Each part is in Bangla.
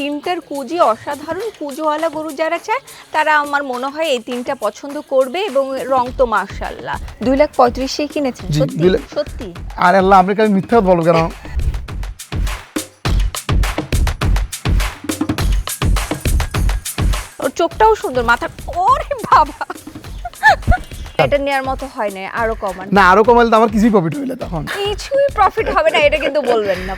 তিনটার কুজি অসাধারণ কুজোওয়ালা গরু যারা চায় তারা আমার মনে হয় এই তিনটা পছন্দ করবে এবং রং তো মার্শাল্লাহ দুই লাখ পঁয়ত্রিশে কিনেছেন সত্যি? সত্যি? আর আল্লাহ আপনাকে আমি মিথ্যা বলব কেন? ওর চোখটাও সুন্দর মাথা ওরে বাবা! এটা নেওয়ার মতো হয় না আরও কমান। না আরও কমাইলে তো আমার কিছুই প্রফিট হইলে তখন। কিছুই প্রফিট হবে না এটা কিন্তু বলবেন না।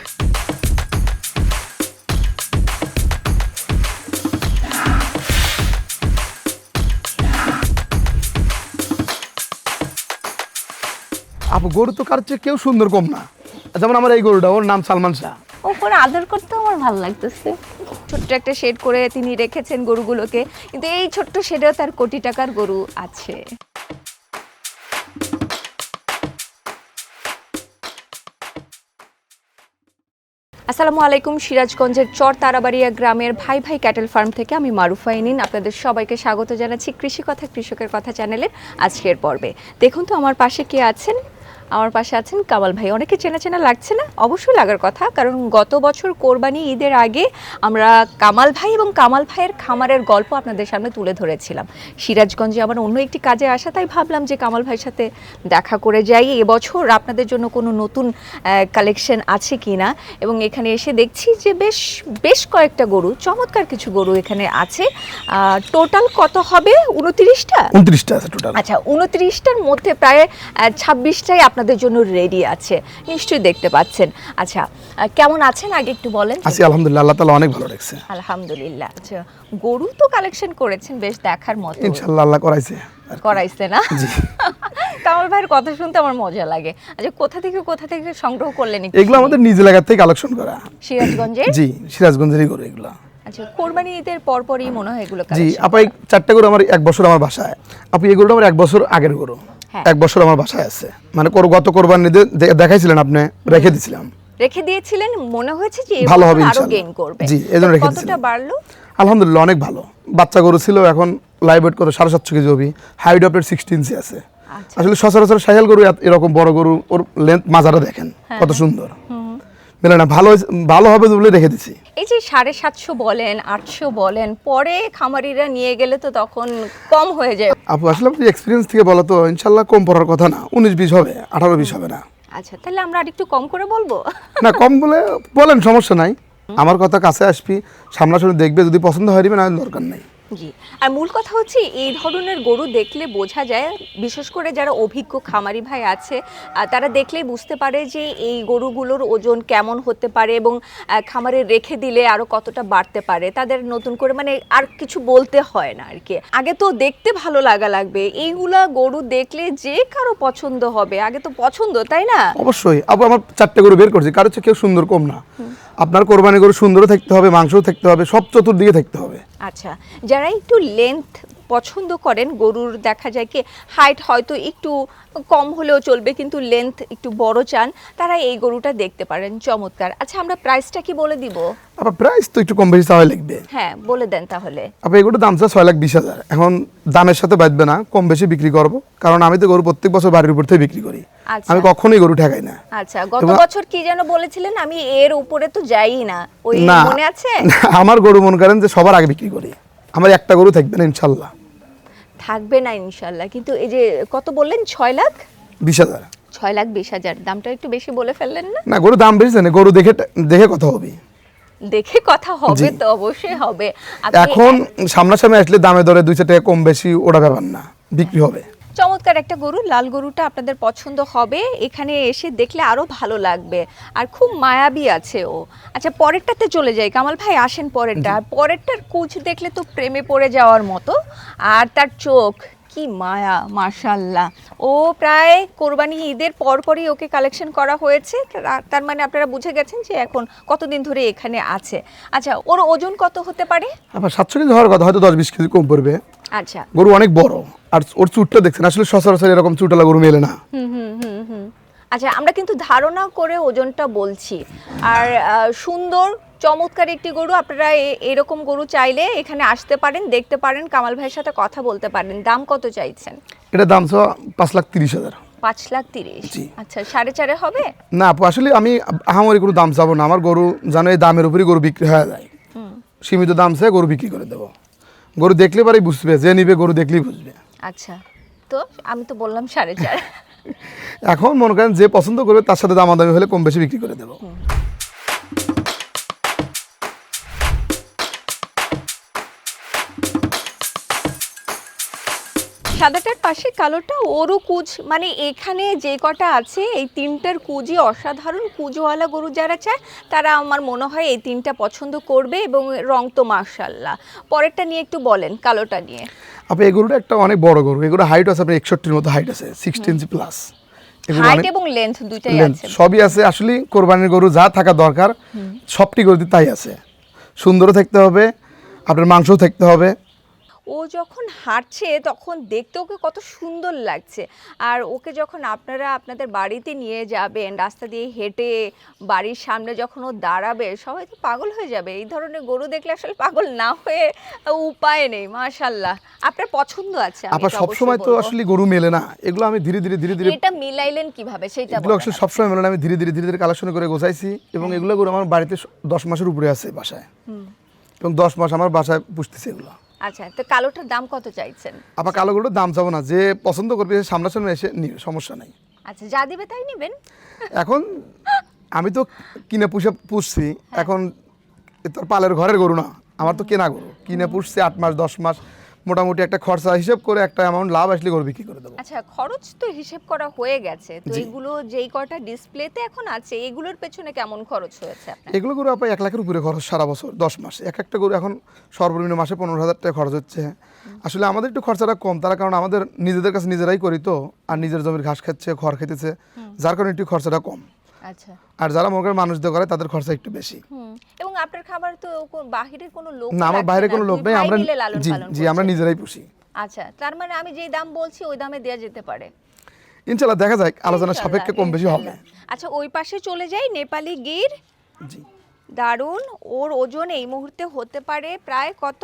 আপু, গরু তো কারোর চেয়ে কেউ সুন্দর কম না। যেমন আমার এই গরুটা, ওর নাম সালমান শাহ। ওপরে আদর করতে আমার ভালো লাগতেছে। ছোট্ট একটা শেড করে তিনি রেখেছেন গরুগুলোকে, কিন্তু এই ছোট্ট শেডেও তার কোটি টাকার গরু আছে। আসসালামু আলাইকুম, সিরাজগঞ্জের চর তারাবাড়িয়া গ্রামের ভাই ভাই ক্যাটেল ফার্ম থেকে আমি মারুফা ইনিন আপনাদের সবাইকে স্বাগত জানাচ্ছি কৃষি কথা কৃষকের কথা চ্যানেলের আজকের পর্বে। দেখুন তো আমার পাশে কে আছেন? আমার পাশে আছেন কামাল ভাই। অনেকে চেনা চেনা লাগছে না? অবশ্যই লাগার কথা কারণ গত বছর কোরবানি ঈদের আগে আমরা কামাল ভাই এবং কামাল ভাইয়ের খামারের গল্প আপনাদের সামনে তুলে ধরেছিলাম। সিরাজগঞ্জে আমার অন্য একটি কাজে আসা তাই ভাবলাম যে কামাল ভাইয়ের সাথে দেখা করে যাই। এবছর আপনাদের জন্য কোনো নতুন কালেকশন আছে কি না এবং এখানে এসে দেখছি যে বেশ বেশ কয়েকটা গরু চমৎকার কিছু গরু এখানে আছে। টোটাল কত হবে? উনত্রিশটা? উনত্রিশটা আছে টোটাল আচ্ছা উনত্রিশটার মধ্যে প্রায় ছাব্বিশটাই আপনাদের জন্য রেডি আছে। নিশ্চয়ই দেখতে পাচ্ছেন। আচ্ছা কেমন আছেন? আগে একটু বলেন। আছি আলহামদুলিল্লাহ আল্লাহ তালা অনেক ভালো রাখছে। আলহামদুলিল্লাহ। আচ্ছা গরু তো কালেকশন করেছেন বেশ দেখার মতো। ইনশাল্লাহ আল্লাহ করাইছে। করাইছে না? কামাল ভাইয়ের কথা শুনতে আমার মজা লাগে। আচ্ছা কোথা থেকে কোথা থেকে সংগ্রহ করলেন এগুলো আমাদের নিজ এলাকার থেকে কালেকশন করা। সিরাজগঞ্জের জি সিরাজগঞ্জেরই গরু এগুলো। আচ্ছা কোরবানি ঈদের পরপরই মনে হয় এগুলো জি আপা চারটে গরু আমার এক বছর আমার বাসায়। আপু এই গরুটা আমার এক বছর আগের গরু। এক বছর আমার বাসায় আছে। মানে গত কোরবানিতে দেখাইছিলেন আপনি রেখে দিছিলাম। রেখে দিয়েছিলেন মনে হয়েছে যে ভালো হবে আরও গেইন করবে। জি, এজন্য রেখে কতটা বাড়লো? আলহামদুলিল্লাহ অনেক ভালো। বাচ্চা গরু ছিল এখন লাইভ ওয়েট কত? সাড়ে সাতশো কেজি হবি হাইট অফ সিক্সটি ইঞ্চি আছে। আচ্ছা। আসলে সচরাচর সাহেল গরু এরকম বড় গরু ওর লেন্থ মাজারা দেখেন হ্যাঁ, কত সুন্দর। মেলে না ভালো ভালো হবে বলে রেখে দিছি। এই যে সাড়ে সাতশো বলেন আটশো বলেন পরে খামারিরা নিয়ে গেলে তো তখন কম হয়ে যায়। আপু আসলে এক্সপিরিয়েন্স থেকে বলো তো ইনশাল্লাহ কম পড়ার কথা না উনিশ বিশ হবে আঠারো বিশ হবে না। আচ্ছা তাহলে আমরা আরেকটু কম করে বলব? না কম বলে বলেন সমস্যা নাই। আমার কথা কাছে আসবি সামনাসামনি দেখবে যদি পছন্দ হয় না দরকার নেই। জি। আর মূল কথা হচ্ছে এই ধরনের গরু দেখলে বোঝা যায় বিশেষ করে যারা অভিজ্ঞ খামারি ভাই আছে তারা দেখলেই বুঝতে পারে যে এই গরুগুলোর ওজন কেমন হতে পারে এবং খামারে রেখে দিলে আরও কতটা বাড়তে পারে তাদের নতুন করে মানে আর কিছু বলতে হয় না আর কি আগে তো দেখতে ভালো লাগা লাগবে এইগুলা গরু দেখলে যে কারও পছন্দ হবে আগে তো পছন্দ তাই না? অবশ্যই। আপু আমার চারটে গরু বের করছি কারও কেউ সুন্দর কম না। আপনার কোরবানি গরু সুন্দরও থাকতে হবে মাংসও থাকতে হবে সব চতুর্দিকে থাকতে হবে। আচ্ছা যারা একটু লেন্থ পছন্দ করেন গরুর দেখা যায় কি হাইট হয়তো একটু কম হলেও চলবে কিন্তু লেন্থ একটু বড় চান তারা এই গরুটা দেখতে পারেন চমৎকার। আচ্ছা আমরা প্রাইসটা কি বলে দিব? আবার প্রাইস তো একটু কম বেশি তাহলে লিখবে। হ্যাঁ বলে দেন তাহলে। আপনি এগুলো দাম চাচ্ছে ছয় লাখ বিশ হাজার। এখন দামের সাথে বাঁধবে না কম বেশি বিক্রি করব কারণ আমি তো গরু প্রত্যেক বছর বাড়ির উপর থেকে বিক্রি করি। আমি কখনোই গরু ঠেকাই না। আচ্ছা গত বছর কি যেন বলেছিলেন আমি এর উপরে তো যাই না। ওই মনে আছে? আমার গরু মনে করেন যে সবার আগে বিক্রি করি। আমার একটা গরু থাকবে না ইনশাল্লাহ। থাকবে না ইনশাল্লাহ। কিন্তু এই যে কত বললেন ছয় লাখ? বিশ হাজার। ছয় লাখ বিশ হাজার। দামটা একটু বেশি বলে ফেললেন না? না গরু দাম বেশি না গরু দেখে দেখে কথা হবে। দেখে কথা হবে তো অবশ্যই হবে। এখন সামনাসামনি আসলে দামে দরে দুই চার টাকা কম বেশি ওটা ব্যাপার না। বিক্রি হবে। চমৎকার একটা গরু লাল গরুটা আপনাদের পছন্দ হবে। এখানে এসে দেখলে আরও ভালো লাগবে। আর খুব মায়াবী আছে ও। আচ্ছা পরেরটাতে চলে যাই। কামাল ভাই আসেন পরেরটা। পরেরটার কুচ দেখলে তো প্রেমে পড়ে যাওয়ার মতো। আর তার চোখ কি মায়া মাশাল্লাহ ও প্রায় কোরবানি ঈদের পর পরই ওকে কালেকশন করা হয়েছে। তার- মানে আপনারা বুঝে গেছেন যে এখন কতদিন ধরে এখানে আছে। আচ্ছা ওর ওজন কত হতে পারে? আবার কেজি হওয়ার কথা হয়তো দশ বিশ কেজি কম পড়বে। আচ্ছা। গরু অনেক বড় আর ওর চুটটা দেখছেন আসলে সচরাচর এরকম চুটালা গরু মেলে না। আচ্ছা আমরা কিন্তু ধারণা করে ওজনটা বলছি। আর সুন্দর চমৎকার একটি গরু আপনারা এরকম গরু চাইলে এখানে আসতে পারেন দেখতে পারেন কামাল ভাইয়ের সাথে কথা বলতে পারেন। দাম কত চাইছেন? এটা দাম ছ পাঁচ লাখ তিরিশ হাজার। পাঁচ লাখ তিরিশ। আচ্ছা সাড়ে চারে হবে? না আপু আসলে আমি আহামরি গরু দাম চাবো না। আমার গরু জানো এই দামের উপরই গরু বিক্রি হয়ে যায়। সীমিত দাম সে গরু বিক্রি করে দেবো। গরু দেখলে পরেই বুঝবে যে নিবে গরু দেখলেই বুঝবে। আচ্ছা তো আমি তো বললাম সাড়ে চার। এখন মনে করেন যে পছন্দ করবে তার সাথে দামাদামি হলে কম বেশি বিক্রি করে দেবো। সাদাটার পাশে কালোটা ওরও কুচ মানে এখানে যে কটা আছে এই তিনটার কুজি অসাধারণ। কুচওয়ালা গরু যারা চায় তারা আমার মনে হয় এই তিনটা পছন্দ করবে এবং রং তো মার্শাল্লাহ পরেরটা নিয়ে একটু বলেন কালোটা নিয়ে। আপনি এই গরুটা একটা অনেক বড় গরু। এগুলো হাইট আছে আপনার একষট্টির মতো হাইট আছে সিক্সটি ইঞ্চি প্লাস হাইট এবং লেন্থ দুইটাই আছে। সবই আছে। আসলে কোরবানির গরু যা থাকা দরকার সবটি গরুতে তাই আছে। সুন্দরও থাকতে হবে আপনার মাংসও থাকতে হবে। ও যখন হাঁটছে তখন দেখতে ওকে কত সুন্দর লাগছে। আর ওকে যখন আপনারা আপনাদের বাড়িতে নিয়ে যাবেন রাস্তা দিয়ে হেঁটে বাড়ির সামনে যখন ও দাঁড়াবে সবাই তো পাগল হয়ে যাবে। এই ধরনের গরু দেখলে আসলে পাগল না হয়ে উপায় নেই মাশাল্লাহ। আপনার পছন্দ আছে আবার সবসময় তো আসলে গরু মেলে না। এগুলো আমি ধীরে ধীরে ধীরে ধীরে এটা মিলাইলেন কীভাবে? সেটা এগুলো আসলে সবসময় মেলে না আমি ধীরে ধীরে ধীরে ধীরে কালেকশন করে গোছাইছি এবং এগুলো গরু আমার বাড়িতে দশ মাসের উপরে আছে বাসায়। এবং দশ মাস আমার বাসায় পুষতেছে এগুলো। আচ্ছা তো কালোটার দাম কত চাইছেন? আবার কালো গরুর দাম যাব না যে পছন্দ করবে সে সামনাসামনি এসে নিবে সমস্যা নাই। আচ্ছা যা দিবে তাই নেবেন? এখন আমি তো কিনে পুষে পুষছি এখন এ তো পালের ঘরের গরু না আমার তো কেনা গরু। কিনে পুষছি আট মাস দশ মাস মোটামুটি একটা খরচা হিসেব করে একটা অ্যামাউন্ট লাভ আসলে গরু বিক্রি করে দেবো। আচ্ছা খরচ তো হিসেব করা হয়ে গেছে। তো এগুলো যেই কটা ডিসপ্লেতে এখন আছে এগুলোর পেছনে কেমন খরচ হয়েছে আপনার? এগুলো গরু আপনার এক লাখের উপরে খরচ সারা বছর দশ মাস। এক একটা গরু এখন সর্বনিম্ন মাসে পনেরো হাজার টাকা খরচ হচ্ছে। আসলে আমাদের একটু খরচাটা কম তার কারণ আমাদের নিজেদের কাছে নিজেরাই করি তো আর নিজের জমির ঘাস খাচ্ছে খড় খেতেছে যার কারণে একটু খরচাটা কম। আচ্ছা। আর যারা মনে করেন মানুষদের করে তাদের খরচা একটু বেশি। এবং আপনার খাবার তো বাহিরের কোনো লোক না আমার বাইরে কোনো লোক নেই আমরা জি জি আমরা নিজেরাই পুষি। আচ্ছা তার মানে আমি যেই দাম বলছি ওই দামে দেওয়া যেতে পারে। ইনশাল্লাহ দেখা যাক আলোচনা সাপেক্ষে কম বেশি হবে। আচ্ছা ওই পাশে চলে যাই নেপালি গির। জি। দারুণ ওর ওজন এই মুহূর্তে হতে পারে প্রায় কত?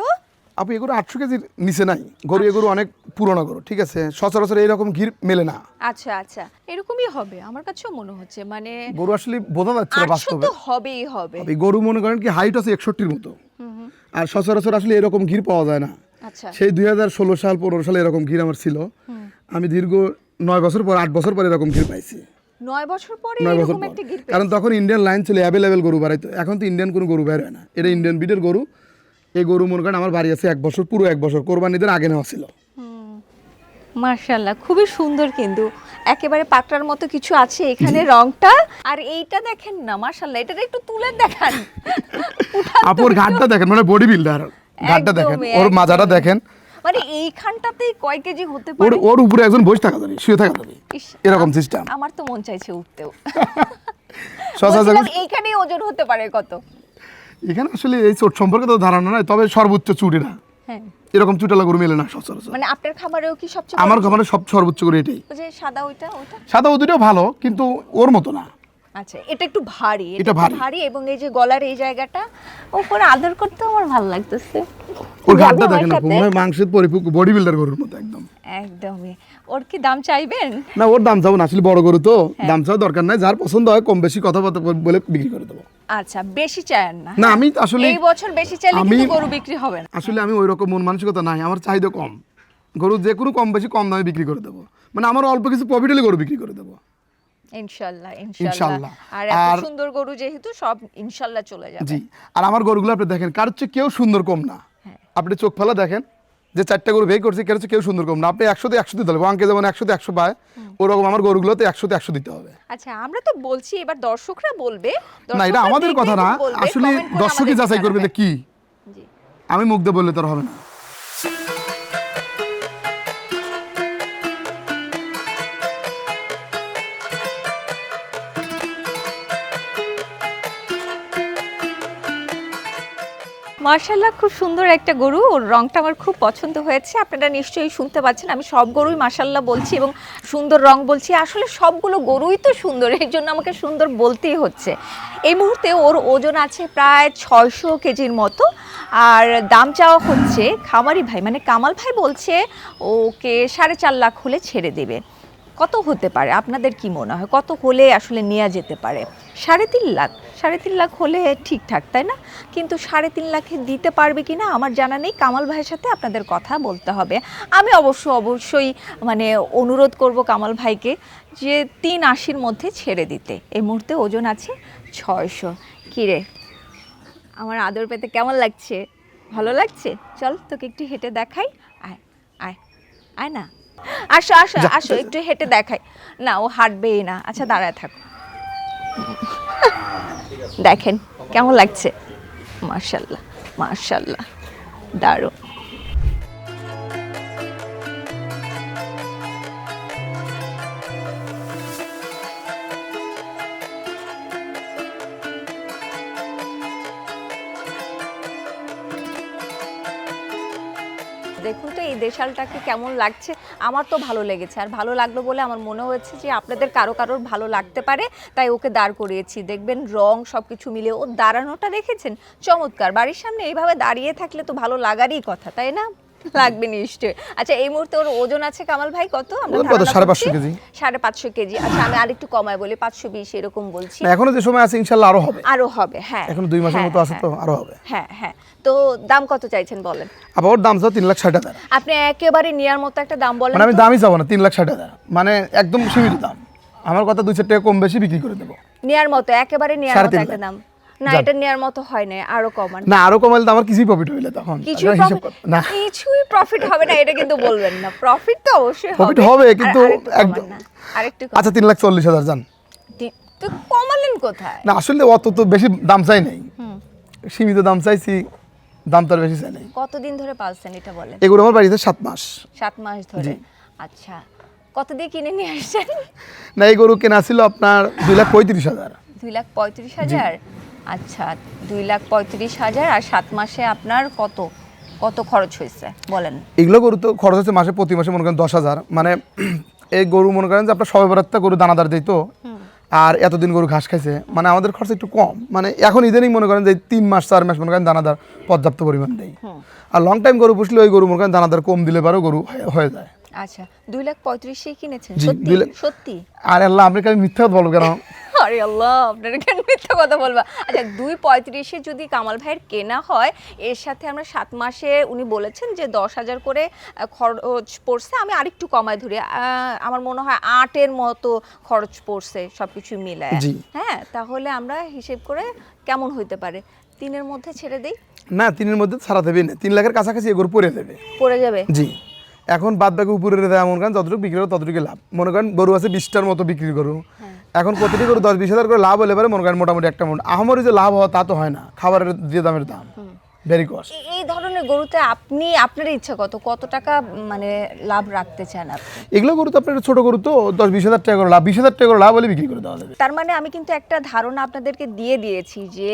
আপু এগুলো আটশো কেজির নিচে নাই। গরু এগুলো অনেক পুরনো গরু ঠিক আছে? সচরাচর এইরকম ঘির মেলে না। আচ্ছা আচ্ছা। এরকমই হবে আমার কাছেও মনে হচ্ছে মানে গরু আসলে বোঝা যাচ্ছে না বাস্তবে তো হবেই হবে। গরু মনে করেন কি হাইট আছে একষট্টির মতো। আর সচরাচর আসলে এরকম ঘির পাওয়া যায় না। আচ্ছা। সেই দুই হাজার ষোলো সাল পনেরো সালে এরকম ঘির আমার ছিল। আমি দীর্ঘ নয় বছর পর আট বছর পর এরকম ঘির পাইছি। নয় বছর পরে এরকম একটা কারণ তখন ইন্ডিয়ান লাইন ছিল অ্যাভেলেবেল গরু বাড়াইতো। এখন তো ইন্ডিয়ান কোনো গরু বের হয় না। এটা ইন্ডিয়ান ব্রিডের গরু। এই গরু মনে করেন আমার বাড়ি আছে এক বছর পুরো এক বছর কোরবানিদের আগে নেওয়া ছিল। মার্শাল্লাহ খুবই সুন্দর কিন্তু। একেবারে পাকড়ার মতো কিছু আছে এখানে রংটা। আর এইটা দেখেন না মার্শাল্লাহ এটা একটু তুলে দেখান। আপুর ঘাটটা দেখেন মানে বডি বিল্ডার ঘাটটা দেখেন ওর মাজাটা দেখেন। মানে এইখানটাতেই কয় কেজি হতে পারে? ওর উপরে একজন বসে থাকা যাবে শুয়ে থাকা যাবে। এরকম সিস্টেম আমার তো মন চাইছে উঠতেও। এইখানেই ওজন হতে পারে কত? এখানে আসলে এই চোট সম্পর্কে তো ধারণা নাই তবে সর্বোচ্চ চুরি না। হ্যাঁ। এরকম চুটালা গরু মেলে না সচরাচর। মানে আপনার খাবারেও কি সবচেয়ে আমার? খাবারে সব সর্বোচ্চ করে এটাই। যে সাদা ওইটা ওইটা? সাদা ওইটাও ভালো কিন্তু ওর মতো না। আচ্ছা এটা একটু ভারী এটা ভারী। এবং এই যে গলার এই জায়গাটা ওপরে আদর করতে আমার ভালো লাগতেছে। ওর দেখেন? মাংসের পরিপূর্ণ বডি বিল্ডার গরুর মতো একদম। একদমই। ওর কি দাম চাইবেন? না ওর দাম চাবো না আসলে বড় গরু তো। হ্যাঁ। দাম চাওয়া দরকার নাই যার পছন্দ হয় কম বেশি কথাবার্তা বল- বলে বিক্রি করে দেবো। আচ্ছা বেশি চায়েন না না আমি আসলে এই বছর বেশি চাইলে কিন্তু গরু বিক্রি হবে না। আসলে আমি ওই রকম মন মানসিকতা নাই আমার চাহিদা কম। গরু যে কোনো কম বেশি কম দামে বিক্রি করে দেবো। মানে আমার অল্প কিছু প্রফিট হলে গরু বিক্রি করে দেবো। ইনশাল্লাহ। ইনশাল্লাহ। আর এত সুন্দর গরু যেহেতু সব ইনশাল্লাহ চলে যাবে। জি আর আমার গরুগুলো আপনি দেখেন কার হচ্ছে কেউ সুন্দর কম না। হ্যাঁ। আপনি চোখ ফেলা দেখেন যে চারটা গরু বের করছে হচ্ছে কেউ সুন্দর কম না। আপনি একশোতে একশো দিতে হবে। অঙ্কে যেমন একশোতে একশো পায় ওরকম আমার গরুগুলোতে একশোতে একশো দিতে হবে। আচ্ছা আমরা তো বলছি এবার দর্শকরা বলবে। না এটা আমাদের কথা না। আসলে দর্শকই যাচাই করবে যে কি। আমি দিয়ে বললে তার হবে না। মার্শাল্লাহ খুব সুন্দর একটা গরু। ওর রংটা আমার খুব পছন্দ হয়েছে। আপনারা নিশ্চয়ই শুনতে পাচ্ছেন, আমি সব গরুই মার্শাল্লাহ বলছি এবং সুন্দর রং বলছি। আসলে সবগুলো গরুই তো সুন্দর এই জন্য আমাকে সুন্দর বলতেই হচ্ছে। এই মুহূর্তে ওর ওজন আছে প্রায় ছয়শো কেজির মতো। আর দাম চাওয়া হচ্ছে, খামারি ভাই মানে কামাল ভাই বলছে, ওকে সাড়ে চার লাখ হলে ছেড়ে দেবে। কত হতে পারে? আপনাদের কি মনে হয়? কত হলে আসলে নেওয়া যেতে পারে? সাড়ে তিন লাখ। সাড়ে তিন লাখ হলে ঠিকঠাক তাই না? কিন্তু সাড়ে তিন লাখে দিতে পারবে কি না আমার জানা নেই। কামাল ভাইয়ের সাথে আপনাদের কথা বলতে হবে। আমি অবশ্য অবশ্যই মানে অনুরোধ করব কামাল ভাইকে যে তিন আশির মধ্যে ছেড়ে দিতে। এই মুহূর্তে ওজন আছে ছয়শো। কিরে আমার আদর পেতে কেমন লাগছে? ভালো লাগছে? চল তোকে একটু হেঁটে দেখাই। আয় আয় আয় না। আসো আসো আসো একটু হেঁটে দেখাই। না ও হাঁটবেই না। আচ্ছা দাঁড়ায় থাকো। দেখেন কেমন লাগছে? মার্শাল্লাহ মার্শাল্লাহ দারুণ। দেশালটাকে কেমন লাগছে? আমার তো ভালো লেগেছে। আর ভালো লাগল বলে আমার মনে হয়েছে যে আপনাদের কারও কারোর ভালো লাগতে পারে, তাই ওকে দাঁড় করিয়েছি। দেখবেন রং সব কিছু মিলে ও দাঁড়ানোটা দেখেছেন? চমৎকার। বাড়ির সামনে এইভাবে দাঁড়িয়ে থাকলে তো ভালো লাগারই কথা, তাই না? লাগবে নিশ্চয়ই। আচ্ছা এই মুহূর্তে ওর ওজন আছে কামাল ভাই কত? আমরা কত? সাড়ে পাঁচশো কেজি। সাড়ে পাঁচশো কেজি। আচ্ছা আমি আরেকটু কমায় বলি পাঁচশো বিশ এরকম বলছি। এখনও যে সময় আছে ইনশাল্লাহ আরও হবে। আরও হবে হ্যাঁ। এখন দুই মাসের হ্যাঁ, মতো আছে তো হ্যাঁ, আরও হবে। হ্যাঁ হ্যাঁ। তো দাম কত চাইছেন বলেন? আবার ওর দাম চাও তিন লাখ ষাট হাজার। আপনি একেবারে নেওয়ার মতো একটা দাম বলেন মানে আমি দামই চাবো না তিন লাখ ষাট হাজার। মানে একদম সীমিত দাম। আমার কথা দুই চার টাকা কম বেশি বিক্রি করে দেবো। নেয়ার মতো একেবারে নেয়ার সাড়ে মতো একটা দাম। না এটা নেয়ার মতো হয় না আরও কমান। না আরও কমাইলে তো আমার কিছুই প্রফিট হইলে তখন। কিছুই হিসাব না। কিছুই প্রফিট হবে না এটা কিন্তু বলবেন না। প্রফিট তো অবশ্যই হবে। Profit হবে, কিন্তু একদম- আরেকটু আচ্ছা তিন লাখ চল্লিশ হাজার যান তি- কমালেন কোথায়? না আসলে অত তো বেশি দাম চাই নাই। সীমিত দাম চাইছি দাম তো বেশি চাই নাই। কতদিন ধরে পালছেন এটা বলেন। এগুলো আমার বাড়িতে সাত মাস। সাত মাস ধরে। আচ্ছা কত দিয়ে কিনে নিয়ে আসছেন? না এই গরু কেনা ছিল আপনার দুই লাখ পঁয়ত্রিশ হাজার। দুই লাখ পঁয়ত্রিশ হাজার? আচ্ছা দুই লাখ পঁয়ত্রিশ হাজার আর সাত মাসে আপনার কত? কত খরচ হয়েছে? বলেন। এগুলো গরু তো খরচ হচ্ছে মাসে প্রতি মাসে মনে করেন দশ হাজার। মানে এই গরু মনে করেন যে আপনার সবে বেড়াতে গরু দানাদার দিত আর এতদিন গরু ঘাস খাইছে। মানে আমাদের খরচ একটু কম। মানে এখন ইদানিং মনে করেন যে তিন মাস চার মাস মনে করেন দানাদার পর্যাপ্ত পরিমাণ দেয় আর লং টাইম গরু পুষলে ওই গরু মনে করেন দানাদার কম দিলে পারেও গরু হয়ে- যায়। আচ্ছা দুই লাখ পঁয়ত্রিশে কিনেছেন। সত্যি? সত্যি? আর আল্লাহ আপনাকে আমি মিথ্যা কথা বলব কেন? আরে আল্লাহ আপনারা কেন মিথ্যা কথা বলবা? আচ্ছা দুই পঁয়ত্রিশে যদি কামাল ভাইয়ের কেনা হয় এর সাথে আমরা সাত মাসে উনি বলেছেন যে দশ হাজার করে খরচ পড়ছে আমি আরেকটু কমায় ধরি। আমার মনে হয় আটের মতো খরচ পড়ছে সব কিছু মিলায় হ্যাঁ তাহলে আমরা হিসেব করে কেমন হইতে পারে? তিনের মধ্যে ছেড়ে দেই? না তিনের মধ্যে ছাড়া দেবে না। তিন লাখের কাছাকাছি এ গরু পরে দেবে পড়ে যাবে? জি। এখন বাদ বাকি উপরে দেওয়া মনে করেন যতটুকু বিক্রি করো ততটুকু লাভ। মনে করেন গরু আছে বিশটার মতো বিক্রি করু। এখন প্রতিটি গরু দশ বিশ হাজার করে লাভ হলে পারে মনে করেন মোটামুটি একটা মোট আহমরি যে লাভ হওয়া তা তো হয় না খাবারের যে দামের দাম ভেরি কস্ট এই ধরনের গরুতে আপনি আপনার ইচ্ছা কত? কত টাকা মানে লাভ রাখতে চান আপনি? এগুলো গরু তো আপনার ছোট গরু তো দশ বিশ হাজার টাকা করে লাভ বিশ হাজার টাকা করে লাভ হলে বিক্রি করে দেওয়া যাবে। তার মানে আমি কিন্তু একটা ধারণা আপনাদেরকে দিয়ে দিয়েছি যে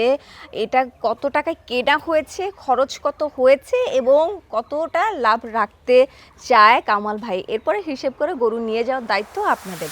এটা কত টাকায় কেনা হয়েছে খরচ কত হয়েছে এবং কতটা লাভ রাখতে চায় কামাল ভাই। এরপরে হিসেব করে গরু নিয়ে যাওয়ার দায়িত্ব আপনাদের।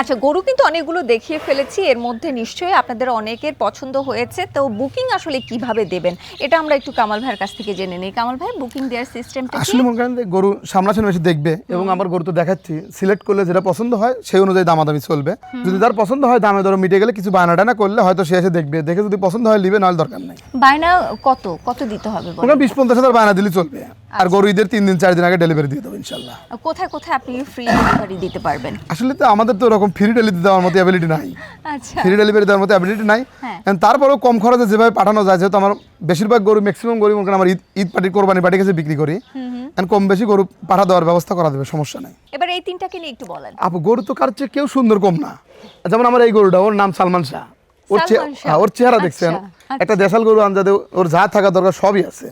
আচ্ছা গরু কিন্তু অনেকগুলো দেখিয়ে ফেলেছি এর মধ্যে নিশ্চয়ই আপনাদের অনেকের পছন্দ হয়েছে। তো বুকিং আসলে কীভাবে দেবেন? এটা আমরা একটু কামাল ভাইয়ের কাছ থেকে জেনে নিই। কামাল ভাই বুকিং দেওয়ার সিস্টেমটা আসলে মনে করেন গরু সামনাসামনি এসে দেখবে এবং আমার গরু তো দেখাচ্ছি সিলেক্ট করলে যেটা পছন্দ হয় সেই অনুযায়ী দামাদামি চলবে। যদি তার পছন্দ হয় দামে ধরো মিটে গেলে কিছু বায়না টানা করলে হয়তো সে এসে দেখবে। দেখে যদি পছন্দ হয় নিবে নাহলে দরকার নেই। বায়না কত? কত দিতে হবে? ওখানে বিশ পঞ্চাশ হাজার বায়না দিলে চলবে। আর গরু ঈদের তিন দিন চার দিন আগে ডেলিভারি দিয়ে দেবো ইনশাল্লাহ। কোথায় কোথায় আপনি ফ্রি ডেলিভারি দিতে পারবেন? আসলে তো আমাদের তো ওরকম ফ্রি ডেলিভারি দেওয়ার মতো অ্যাবিলিটি নাই। আচ্ছা। ফ্রি ডেলিভারি দেওয়ার মতো অ্যাবিলিটি নাই। হ্যাঁ। তারপরেও কম খরচে যেভাবে পাঠানো যায় যেহেতু আমার বেশিরভাগ গরু ম্যাক্সিমাম গরু মনে করেন আমার ঈদ ঈদ পার্টি কোরবানি পার্টি কাছে বিক্রি করি। And কম বেশি গরু পাঠা দেওয়ার ব্যবস্থা করা দেবে সমস্যা নাই। এবার এই তিনটাকে নিয়ে একটু বলেন। আপু গরু তো কার চেয়ে কেউ সুন্দর কম না। যেমন আমার এই গরুটা ওর নাম সালমান শাহ। ওর চে- সালমান শাহ। হ্যাঁ, ওর চেহারা দেখছেন। আচ্ছা, একটা দেশাল গরু আনজাদে ওর যা থাকা দরকার সবই আছে।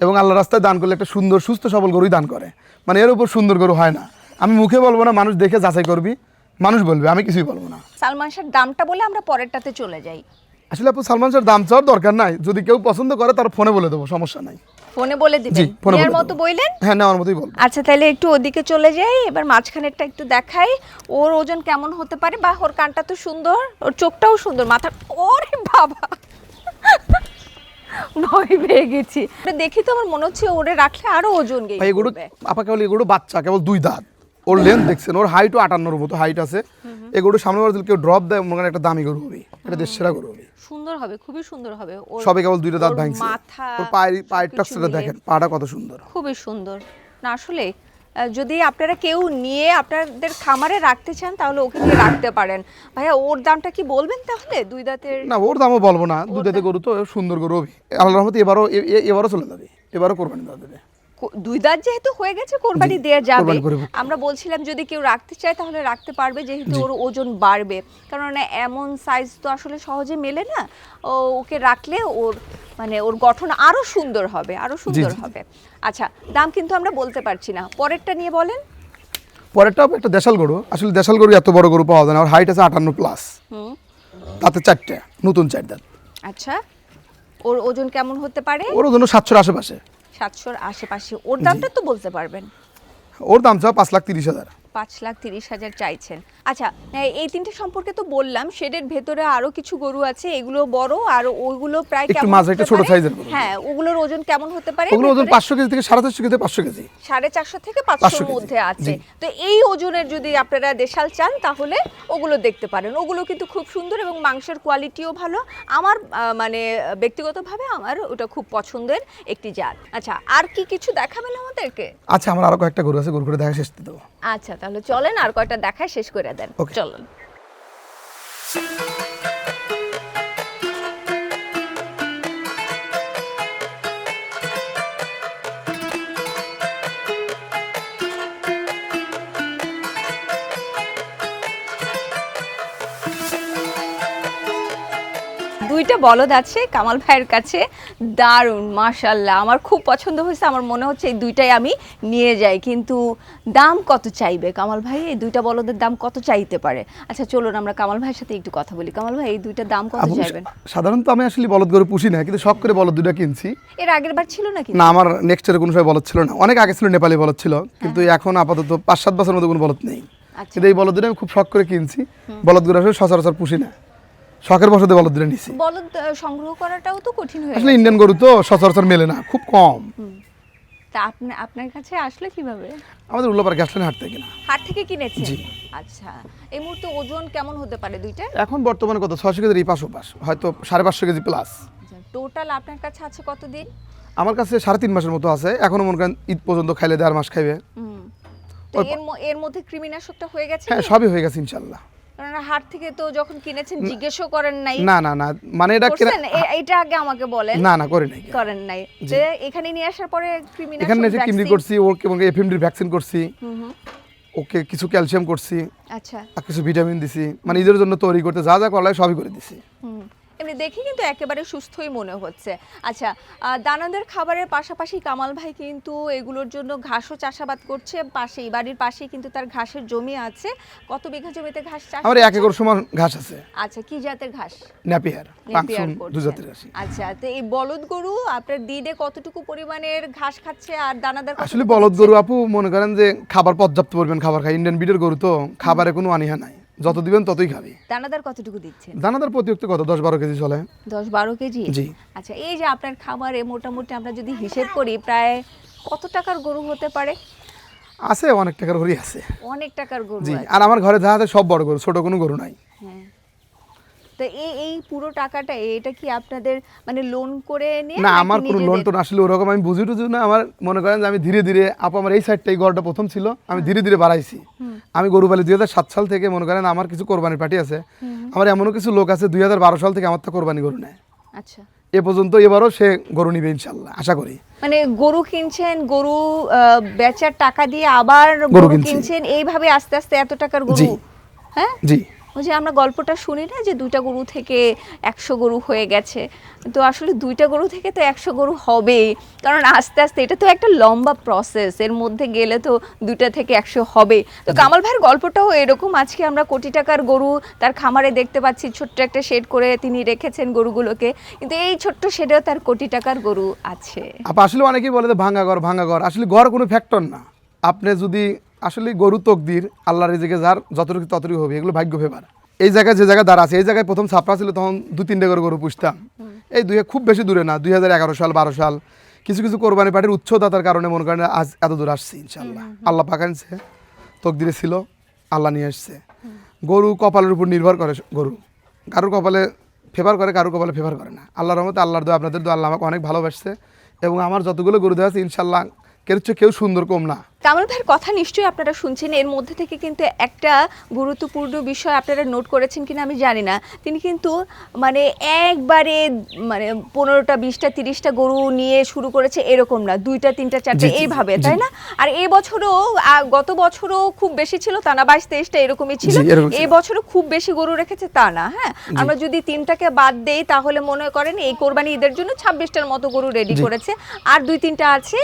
এবং আল্লাহ রাস্তায় দান করলে একটা সুন্দর সুস্থ সবল গরুই দান করে। মানে এর উপর সুন্দর গরু হয় না। আমি মুখে বলব না মানুষ দেখে যাচাই করবি। মানুষ বলবে আমি কিছুই বলব না। সালমান শাহর দামটা বলে আমরা পরেরটাতে চলে যাই। আসলে আপু সালমান শাহর দাম চাওয়ার দরকার নাই। যদি কেউ পছন্দ করে তার ফোনে বলে দেবো সমস্যা নাই। ফোনে বলে দিবেন? ফোনে নেয়ার মতো। বইলেন? হ্যাঁ নেওয়ার মতোই বলব। আচ্ছা তাহলে একটু ওদিকে চলে যাই এবার মাঝখানেরটা একটু দেখাই। ওর ওজন কেমন হতে পারে? বা ওর কানটা তো সুন্দর ওর চোখটাও সুন্দর মাথা ওরে বাবা! ভয় পেয়ে গেছি। দেখি তো আমার মনে হচ্ছে ওরে রাখলে আরও ওজন ভাই এগুলো আপা কেবল এগুলো বাচ্চা কেবল দুই দাঁত। ওর লেন্থ দেখছেন ওর হাইটও আটান্নর মতো হাইট আছে। এগুলো সামনে বার যদি কেউ ড্রপ দেয় মনে একটা দামি গরু হবে এটা দেশ সেরা গরু হবে সুন্দর হবে খুবই সুন্দর হবে। ওর সবে কেবল দুইটা দাঁত ভাঙছে। ওর পায়ের পায়ের টাক্সটা। দেখেন পাটা কত সুন্দর। খুবই সুন্দর। না আসলে যদি আপনারা কেউ নিয়ে আপনাদের খামারে রাখতে চান তাহলে ওকে নিয়ে রাখতে পারেন। ভাইয়া ওর দামটা কি বলবেন তাহলে? দুই দাঁতের না ওর দামও বলব না। দুধাতে গরু তো সুন্দর গরু হবে আল্লাহ রহমতে এবারও এবারও চলে যাবে। এবারও কোরবানি দেওয়া দেবে দুই দাঁত যেহেতু হয়ে গেছে কোরবানি দেওয়া যাবে। আমরা বলছিলাম যদি কেউ রাখতে চায় তাহলে রাখতে পারবে যেহেতু ওর ওজন বাড়বে। কারণ এমন সাইজ তো আসলে সহজে মেলে না। ও ওকে রাখলে ওর মানে ওর গঠন আরও সুন্দর হবে আরও সুন্দর হবে। আচ্ছা দাম কিন্তু আমরা বলতে পারছি না। পরেরটা নিয়ে বলেন। পরেরটা একটা দেশাল গরু। আসলে দেশাল গরু এত বড় গরু পাওয়া যায় না। ওর হাইট আছে আটান্ন প্লাস হুম। তাতে চারটে নতুন চার দাঁত। আচ্ছা ওর ওজন কেমন হতে পারে? ওর জন্য সাতশোর আশেপাশে। সাতশোর আশেপাশে। ওর দামটা তো বলতে পারবেন। ওর দাম চাও পাঁচ লাখ তিরিশ হাজার। পাঁচ লাখ তিরিশ হাজার চাইছেন। আচ্ছা এই- তিনটে সম্পর্কে তো বললাম শেডের ভেতরে আরও কিছু গরু আছে এগুলো বড় আর ওইগুলো প্রায় কেমন মাঝে একটা ছোট সাইজের হ্যাঁ ওগুলোর ওজন কেমন হতে পারে? ওগুলো ওজন ভেতরে? পাঁচশো কেজি থেকে সাড়ে চারশো কেজি পাঁচশো কেজি। সাড়ে চারশো থেকে 500 পাঁচশোর মধ্যে আছে। তো এই ওজনের যদি আপনারা দেশাল চান তাহলে ওগুলো দেখতে পারেন। ওগুলো কিন্তু খুব সুন্দর এবং মাংসের কোয়ালিটিও ভালো। আমার মানে ব্যক্তিগতভাবে আমার ওটা খুব পছন্দের একটি জাত। আচ্ছা আর কি কিছু দেখাবেন আমাদেরকে? আচ্ছা আমার আরও কয়েকটা গরু আছে গরু করে দেখা শেষ দেবো। আচ্ছা তাহলে চলেন আর কয়টা দেখায় শেষ করে দেন. চলেন দুইটা বলদ আছে কামাল ভাইয়ের কাছে। দারুণ মাশাল্লাহ আমার খুব পছন্দ হয়েছে আমার মনে হচ্ছে এই দুইটাই আমি নিয়ে যাই। কিন্তু দাম কত চাইবে? কামাল ভাই এই দুইটা বলদের দাম কত চাইতে পারে? আচ্ছা চলুন আমরা কামাল ভাইয়ের সাথে একটু কথা বলি। কামাল ভাই এই দুইটা দাম কত চাইবেন? সাধারণত আমি আসলে বলদ গরু পুষি না কিন্তু শখ করে বলদ দুটা কিনছি। এর আগের বার ছিল নাকি? না আমার নেক্সট ইয়ারে কোনো সময় বলদ ছিল না। অনেক আগে ছিল নেপালি বলদ ছিল কিন্তু এখন আপাতত পাঁচ সাত বছরের মধ্যে কোনো বলদ নেই। আচ্ছা। কিন্তু এই বলদ দুটো আমি খুব শখ করে কিনছি। বলদ গরু আসলে সচরাচর পুষি না। শখের বসতে বলদ দুটো নিছি। বলদ সংগ্রহ করাটাও তো কঠিন হয়ে আসলে ইন্ডিয়ান গরু তো সচরাচর মেলে না খুব কম। তা আপনি আপনার কাছে আসলে কীভাবে? আমাদের উল্লাপার গ্যাসলেন হাট থেকে না। হাট থেকে কিনেছেন? জি। আচ্ছা এই মুহূর্তে ওজন কেমন হতে পারে দুইটা এখন বর্তমানে কত? ছয়শো কেজির এই পাশ ওপাশ হয়তো সাড়ে পাঁচশো কেজি প্লাস টোটাল আপনার কাছে আছে কতদিন? আমার কাছে সাড়ে তিন মাসের মতো আছে এখনও মনে করেন ঈদ পর্যন্ত খাইলে দেড় মাস খাইবে। এর মধ্যে কৃমিনাশকটা হয়ে গেছে হ্যাঁ সবই হয়ে গেছে ইনশাল্লাহ। কারণ হাট থেকে তো যখন কিনেছেন জিজ্ঞেসও করেন নাই। না না না মানে এটা এটা আগে আমাকে বলেন। না না করে নাই করেন নাই। যে এখানে নিয়ে আসার পরে ক্রিমিনাল এখানে এসে ক্রিমিনাল করছি ওকে এবং এফএমডির ভ্যাকসিন করছি। ওকে কিছু ক্যালসিয়াম করছি। আচ্ছা। আর কিছু ভিটামিন দিছি। মানে ঈদের জন্য তৈরি করতে যা যা করা লাগে সবই করে দিছি। হুম। এমনি দেখে কিন্তু একেবারে সুস্থই মনে হচ্ছে। আচ্ছা দানাদার খাবারের পাশাপাশি কামাল ভাই কিন্তু এগুলোর জন্য ঘাসও চাষাবাদ করছে পাশেই বাড়ির পাশেই কিন্তু তার ঘাসের জমি আছে। কত বিঘা জমিতে ঘাস চাষ আমার এক একর সমান ঘাস আছে। আচ্ছা কি জাতের ঘাস? ন্যাপিয়ার নেপিয়ার করছেন। দু জাতের আসি। আচ্ছা তো এই বলদ গরু আপনার দিনে কতটুকু পরিমাণের ঘাস খাচ্ছে আর দানাদার আসলে বলদ গরু আপু মনে করেন যে খাবার পর্যাপ্ত পরিমাণ খাবার খায়। ইন্ডিয়ান বিডের গরু তো খাবারে কোনো আনিহা নাই। যত দিবেন ততই খাবি। দানাদার কতটুকু দিচ্ছেন? দানাদার প্রতিযুক্ত কত? দশ বারো কেজি চলে। দশ বারো কেজি? জি। আচ্ছা এই যে আপনার খামারে মোটামুটি আমরা যদি হিসেব করি প্রায় কত টাকার গরু হতে পারে? আছে অনেক টাকার গরু আছে। অনেক টাকার গরু জি আর আমার ঘরে যা আছে সব বড় গরু ছোট কোনো গরু নাই। হ্যাঁ। তো এই এই পুরো টাকাটা এটা কি আপনাদের মানে লোন করে নিয়ে না আমার কোনো লোন? টোন আসলে ওরকম আমি বুঝি টুঝি না। আমার মনে করেন যে আমি ধীরে ধীরে আপু আমার এই সাইডটা এই ঘরটা প্রথম ছিল আমি ধীরে ধীরে বাড়াইছি। আমি গরু পালি দুই সাল থেকে মনে করেন আমার কিছু কোরবানির পার্টি আছে। আমার এমনও কিছু লোক আছে দুই সাল থেকে আমার তো কোরবানি গরু নেয়। আচ্ছা। এ পর্যন্ত এবারও সে গরু নিবে ইনশাল্লাহ আশা করি। মানে গরু কিনছেন গরু বেচার টাকা দিয়ে আবার গরু গরু কিনছি। কিনছেন এইভাবে আস্তে আস্তে এত টাকার গরু? হ্যাঁ? জি। ওই যে আমরা গল্পটা শুনি না যে দুইটা গরু থেকে একশো গরু হয়ে গেছে? তো আসলে দুইটা গরু থেকে তো একশো গরু হবেই। কারণ আস্তে আস্তে এটা তো একটা লম্বা প্রসেস এর মধ্যে গেলে তো দুইটা থেকে একশো হবে তো কামাল ভাইয়ের গল্পটাও এরকম আজকে আমরা কোটি টাকার গরু তার খামারে দেখতে পাচ্ছি ছোট্ট একটা শেড করে তিনি রেখেছেন গরুগুলোকে। কিন্তু এই ছোট্ট শেডেও তার কোটি টাকার গরু আছে। আসলে অনেকেই বলে ভাঙ্গা ঘর ভাঙ্গা ঘর। আসলে ঘর কোনো ফ্যাক্টর না। আপনি যদি আসলে গরু তকদির আল্লাহ রেজেকে যার যতটুকু ততটুকু হবে এগুলো ভাগ্য ফেবার এই জায়গায় যে জায়গায় দাঁড়া আছে এই জায়গায় প্রথম ছাপড়া ছিল তখন দু তিনটে করে গরু পুষতাম। এই দুই খুব বেশি দূরে না দুই হাজার এগারো সাল বারো সাল। কিছু কিছু কোরবানি পার্টির উচ্চতার কারণে মনে করেন আজ এত দূর আসছি ইনশাল্লাহ আল্লাহ পাকানছে তকদিরে ছিল আল্লাহ নিয়ে আসছে। গরু কপালের উপর নির্ভর করে গরু। কারোর কপালে ফেভার করে কারোর কপালে ফেভার করে না। আল্লাহর রহমতে আল্লাহর দোয়া আপনাদের দোয়া আল্লাহ আমাকে অনেক ভালোবাসছে। এবং আমার যতগুলো গরু দেওয়া আছে ইনশাল্লাহ কেউ কেউ সুন্দর কম না। কামাল ভাইয়ের কথা নিশ্চয়ই আপনারা শুনছেন। এর মধ্যে থেকে কিন্তু একটা গুরুত্বপূর্ণ বিষয় আপনারা নোট করেছেন কিনা আমি জানি না। তিনি কিন্তু মানে একবারে মানে পনেরোটা বিশটা তিরিশটা গরু নিয়ে শুরু করেছে এরকম না। দুইটা তিনটা চারটে এইভাবে তাই না? আর এ বছরও গত বছরও খুব বেশি ছিল তা না বাইশ তেইশটা এরকমই ছিল। এই বছরও খুব বেশি গরু রেখেছে তা না হ্যাঁ? আমরা যদি তিনটাকে বাদ দেই তাহলে মনে করেন এই কোরবানি ঈদের জন্য ছাব্বিশটার মতো গরু রেডি করেছে। আর দুই তিনটা আছে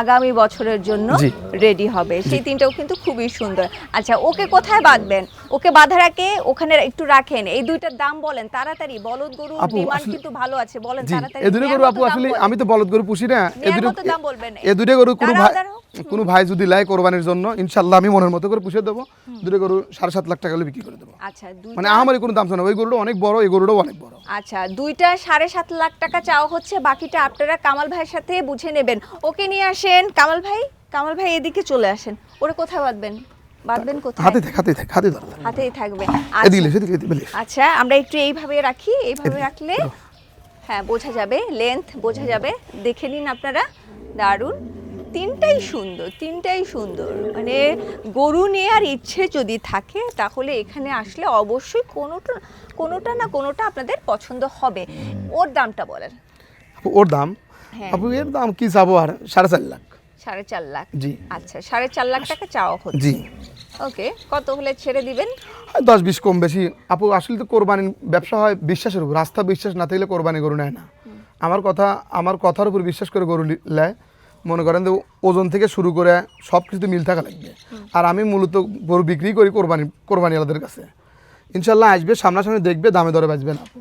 আগামী বছরের জন্য। রেডি হবে। সেই তিনটাও কিন্তু খুবই সুন্দর। আচ্ছা ওকে কোথায় বাঁধবেন? ওকে বাঁধা রাখে ওখানে একটু রাখেন। এই দুইটার দাম বলেন তাড়াতাড়ি। বলদ গরু ডিমান্ড কিন্তু ভালো আছে বলেন তাড়াতাড়ি। এ দুটো গরু আপু আসলে আমি তো বলদ গরু পুষি না। এ নেয়ার দুটো দাম বলবেন। এ দুটো গরু কোনো ভাই। কোনো ভাই যদি লাই কোরবানির জন্য ইনশাল্লাহ আমি মনের মতো করে পুষে দেবো। দুটো গরু সাড়ে সাত লাখ টাকা হলে বিক্রি করে দেবো। আচ্ছা মানে আমারই কোনো দাম শোনা ওই গরুটা অনেক বড় এই গরুটাও অনেক বড়। আচ্ছা দুইটা সাড়ে সাত লাখ টাকা চাওয়া হচ্ছে। বাকিটা আপনারা কামাল ভাইয়ের সাথে বুঝে নেবেন। ওকে নিয়ে আসেন। কামাল ভাই? কামাল ভাই এদিকে চলে আসেন। ওরে কোথায় বাঁধবেন? বাঁধবেন কোথায়? হাতে থাকে হাতে থাকে হাতে ধরে। হাতেই থাকবে। এদিকে আচ্ছা। সেদিকে এদিকে আচ্ছা আমরা একটু এইভাবে রাখি এইভাবে রাখলে হ্যাঁ বোঝা যাবে লেন্থ বোঝা যাবে। দেখে নিন আপনারা দারুণ। তিনটাই সুন্দর তিনটাই সুন্দর। মানে গরু নেওয়ার ইচ্ছে যদি থাকে তাহলে এখানে আসলে অবশ্যই কোনোটা কোনোটা না কোনোটা আপনাদের পছন্দ হবে। ওর দামটা বলেন। ওর দাম? হ্যাঁ। আপু এর দাম কি যাব আর? সাড়ে চার লাখ। সাড়ে চার লাখ। জি। আচ্ছা সাড়ে চার লাখ টাকা চাওয়া হচ্ছে। জি। ওকে কত হলে ছেড়ে দিবেন? দশ বিশ কম বেশি। আপু আসলে তো কোরবানির ব্যবসা হয় বিশ্বাসের উপর। রাস্তা বিশ্বাস না থাকলে কোরবানি গরু নেয় না। আমার কথা আমার কথার উপর বিশ্বাস করে গরু নেয় মনে করেন যে ওজন থেকে শুরু করে সব কিছু মিল থাকা লাগবে। আর আমি মূলত গরু বিক্রি করি কোরবানি কোরবানি আলাদের কাছে। ইনশাল্লাহ আসবে সামনাসামনি দেখবে দামে দরে বাঁচবে না আপু।